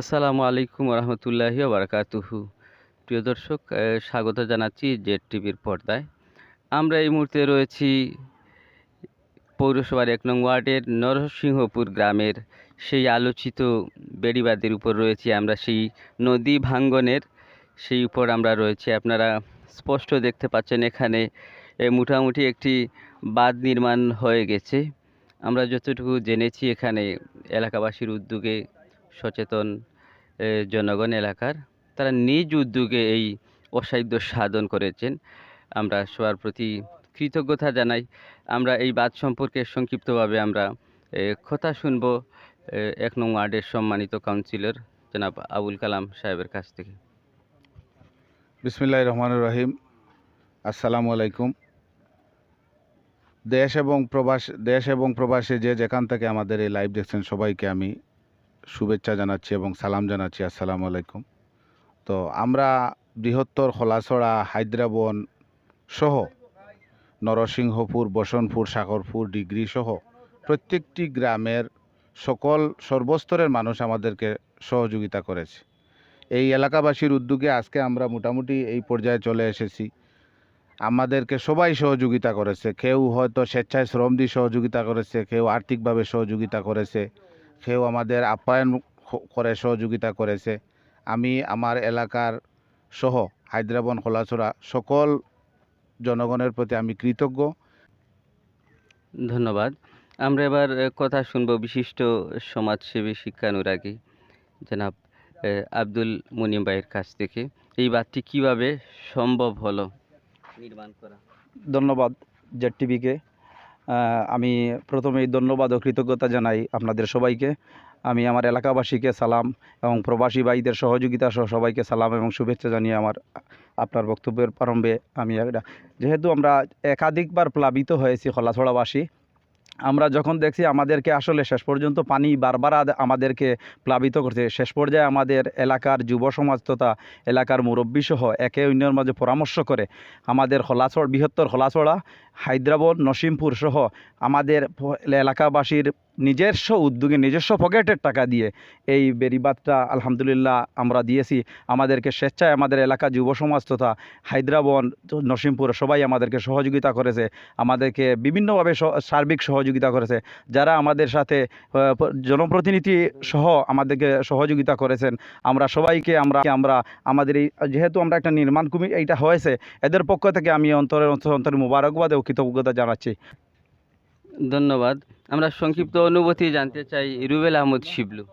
আসসালামু আলাইকুম রহমতুল্লাহি বারাকাতুহু প্রিয় দর্শক স্বাগত জানাচ্ছি জেড টিভির পর্দায়। আমরা এই মুহূর্তে রয়েছি পৌরসভার এক নং ওয়ার্ডের নরসিংহপুর গ্রামের সেই আলোচিত বেড়িবাদের উপর রয়েছি আমরা, সেই নদী ভাঙ্গনের সেই উপর আমরা রয়েছি। আপনারা স্পষ্ট দেখতে পাচ্ছেন এখানে মোটামুটি একটি বাঁধ নির্মাণ হয়ে গেছে। আমরা যতটুকু জেনেছি এখানে এলাকাবাসীর উদ্যোগে সচেতন জনগণ এলাকার, তারা নিজ উদ্যোগে এই অসাধ্য সাধন করেছেন। আমরা সবার প্রতি কৃতজ্ঞতা জানাই। আমরা এই বাদ সম্পর্কে সংক্ষিপ্তভাবে আমরা কথা শুনব এক নং ওয়ার্ডের সম্মানিত কাউন্সিলর জনাব আবুল কালাম সাহেবের কাছ থেকে। বিসমিল্লাহ রহমান রহিম। আসসালামু আলাইকুম। দেশ এবং প্রবাস, দেশ এবং প্রবাসে যে যেখান থেকে আমাদের এই লাইভ দেখছেন সবাইকে আমি শুভেচ্ছা জানাচ্ছি এবং সালাম জানাচ্ছি, আসসালামু আলাইকুম। তো আমরা বৃহত্তর খোলাছড়া হায়দ্রাবন সহ নরসিংহপুর, বসনপুর, সাগরপুর, ডিগ্রি সহ প্রত্যেকটি গ্রামের সকল সর্বস্তরের মানুষ আমাদেরকে সহযোগিতা করেছে। এই এলাকাবাসীর উদ্যোগে আজকে আমরা মোটামুটি এই পর্যায়ে চলে এসেছি। আমাদেরকে সবাই সহযোগিতা করেছে, কেউ হয়তো স্বেচ্ছায় শ্রম দিয়ে সহযোগিতা করেছে, কেউ আর্থিকভাবে সহযোগিতা করেছে। কেউ আমাদের আপ্যায়ন করে সহযোগিতা করেছে। আমি আমার এলাকার সহ হায়দ্রাবাদ খোলাছড়া সকল জনগণের প্রতি আমি কৃতজ্ঞ। ধন্যবাদ। আমরা এবার কথা শুনব বিশিষ্ট সমাজসেবী শিক্ষানুরাগী জনাব আব্দুল মুনিম ভাইয়ের কাছ থেকে। এই বাদটি কীভাবে সম্ভব হলো নির্মাণ করা? ধন্যবাদ জেড টিভিকে। আমি প্রথমেই ধন্যবাদ ও কৃতজ্ঞতা জানাই আপনাদের সবাইকে। আমি আমার এলাকাবাসীকে সালাম এবং প্রবাসী ভাইদের সহযোগিতা সহ সবাইকে সালাম এবং শুভেচ্ছা জানিয়ে আমার, আপনার বক্তব্যের প্রারম্ভে আমি যেহেতু আমরা একাধিকবার প্লাবিত হয়েছি খোলাছড়াবাসী আমরা যখন দেখছি আমাদেরকে আসলে শেষ পর্যন্ত পানি বারবার আমাদেরকে প্লাবিত করছে। শেষ পর্যায়ে আমাদের এলাকার যুব সমাজ তথা এলাকার মুরব্বীসহ একে অন্যের মাঝে পরামর্শ করে আমাদের হলাছড়, বৃহত্তর হলাছড়া, হায়দ্রাবাদ, নসিমপুর সহ আমাদের এলাকাবাসীর নিজস্ব উদ্যোগে, নিজস্ব পকেটের টাকা দিয়ে এই বেরিবাদটা আলহামদুলিল্লাহ আমরা দিয়েছি। আমাদেরকে স্বেচ্ছায় আমাদের এলাকা যুব সমাজ তথা হায়দ্রাবাদ নসিমপুর সবাই আমাদেরকে সহযোগিতা করেছে। আমাদেরকে বিভিন্নভাবে সার্বিক সহযোগিতা করেছে। যারা আমাদের সাথে জনপ্রতিনিধি সহ আমাদেরকে সহযোগিতা করেছেন। আমরা সবাইকে আমরা আমরা, আমাদের এই, যেহেতু আমরা একটা নির্মাণ কমিটি এইটা হয়েছে, এদের পক্ষ থেকে আমি অন্তরের অন্তর অন্তর মুবারকবাদ ও কৃতজ্ঞতা জানাচ্ছি। ধন্যবাদ। আমরা সংক্ষিপ্ত অনুভূতি জানতে চাই রুবেল আহমদ শিবলু।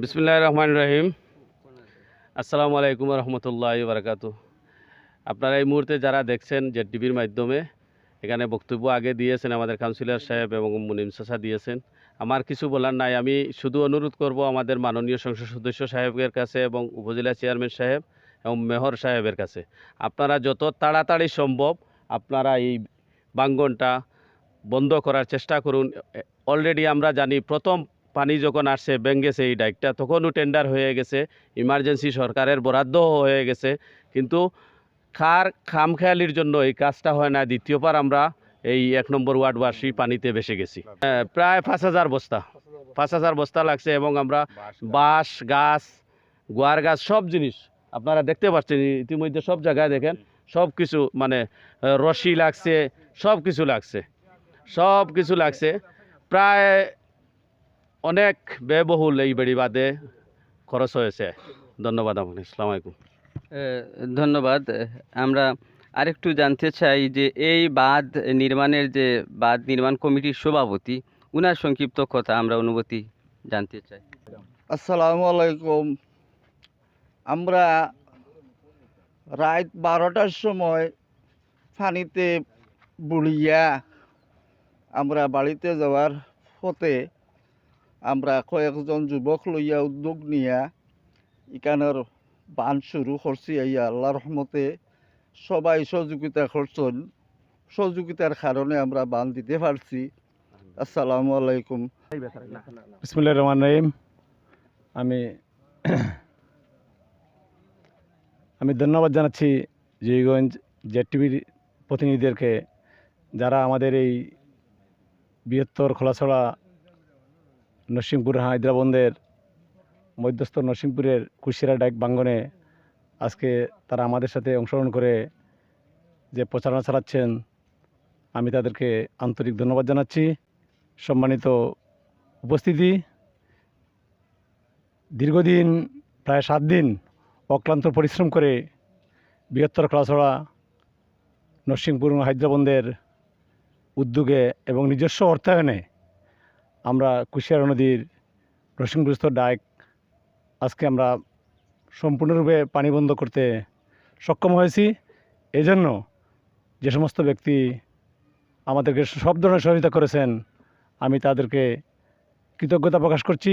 বিসমুল্লাহ রহমান রহিম। আসসালামু আলাইকুম রহমতুল্লাহ বারকাত আপনারা এই মুহূর্তে যারা দেখছেন জেড টিভির মাধ্যমে, এখানে বক্তব্য আগে দিয়েছেন আমাদের কাউন্সিলর সাহেব এবং মুনিম চাচা দিয়েছেন। আমার কিছু বলার নাই, আমি শুধু অনুরোধ করব আমাদের মাননীয় সংসদ সদস্য সাহেবের কাছে এবং উপজেলা চেয়ারম্যান সাহেব এবং মেহর সাহেবের কাছে। আপনারা যত তাড়াতাড়ি সম্ভব আপনারা এই বাঙ্গনটা বন্ধ করার চেষ্টা করুন। অলরেডি আমরা জানি প্রথম পানি যখন আসছে ভেঙ্গেছে এই ডাইকটা তখনও টেন্ডার হয়ে গেছে। ইমার্জেন্সি সরকারের বরাদ্দ হয়ে গেছে। কিন্তু খার খামখেয়ালির জন্য এই কাজটা হয় না। দ্বিতীয়বার আমরা এই এক নম্বর ওয়ার্ডবাসী পানিতে ভেসে গেছি। হ্যাঁ, প্রায় পাঁচ হাজার বস্তা। পাঁচ হাজার বস্তা লাগছে এবং আমরা বাঁশ গাছ গোয়ার গাছ সব জিনিস আপনারা দেখতে পাচ্ছেন। ইতিমধ্যে সব জায়গায় দেখেন। সব কিছু মানে রশি লাগছে সব কিছু লাগছে। সব কিছু লাগছে। প্রায় অনেক ব্যয়বহুল এই বেড়িবাদে খরচ হয়েছে। ধন্যবাদ আপনাকে। আসসালামু আলাইকুম। ধন্যবাদ। আমরা আরেকটু জানতে চাই যে এই বাঁধ নির্মাণের যে বাঁধ নির্মাণ কমিটির সভাপতি উনার সংক্ষিপ্ত কথা আমরা অনুভূতি জানতে চাই। আসসালামু আলাইকুম। আমরা রাত বারোটার সময় পানিতে বুড়িয়া আমরা বাড়িতে যাওয়ার পথে আমরা কয়েকজন যুবক লইয়া উদ্যোগ নিয়া এখানের বান শুরু করছি। আইয়া আল্লাহ রহমতে সবাই সহযোগিতা করছেন। সহযোগিতার কারণে আমরা বান দিতে পারছি। আসসালামু আলাইকুম। রহমান রহিম। আমি আমি ধন্যবাদ জানাচ্ছি জয়গঞ্জ জেড টিভির প্রতিনিধিদেরকে যারা আমাদের এই বৃহত্তর খোলাছড়া নরসিংপুর হায়দ্রাবন্দের মধ্যস্থ নরসিংপুরের কুশিরা ডাক বাঙ্গনে আজকে তারা আমাদের সাথে অংশগ্রহণ করে যে প্রচারণা চালাচ্ছেন, আমি তাদেরকে আন্তরিক ধন্যবাদ জানাচ্ছি। সম্মানিত উপস্থিতি, দীর্ঘদিন, প্রায় সাত দিন অক্লান্ত পরিশ্রম করে বৃহত্তর খোলাছড়া নরসিংপুর এবং হায়দ্রাবন্দের উদ্যোগে এবং নিজস্ব অর্থায়নে আমরা কুশিয়ারা নদীর নরসিংপুরস্থ ডাইক আজকে আমরা সম্পূর্ণরূপে পানি বন্ধ করতে সক্ষম হয়েছি। এজন্য যে সমস্ত ব্যক্তি আমাদেরকে সব ধরনের সহযোগিতা করেছেন, আমি তাদেরকে কৃতজ্ঞতা প্রকাশ করছি।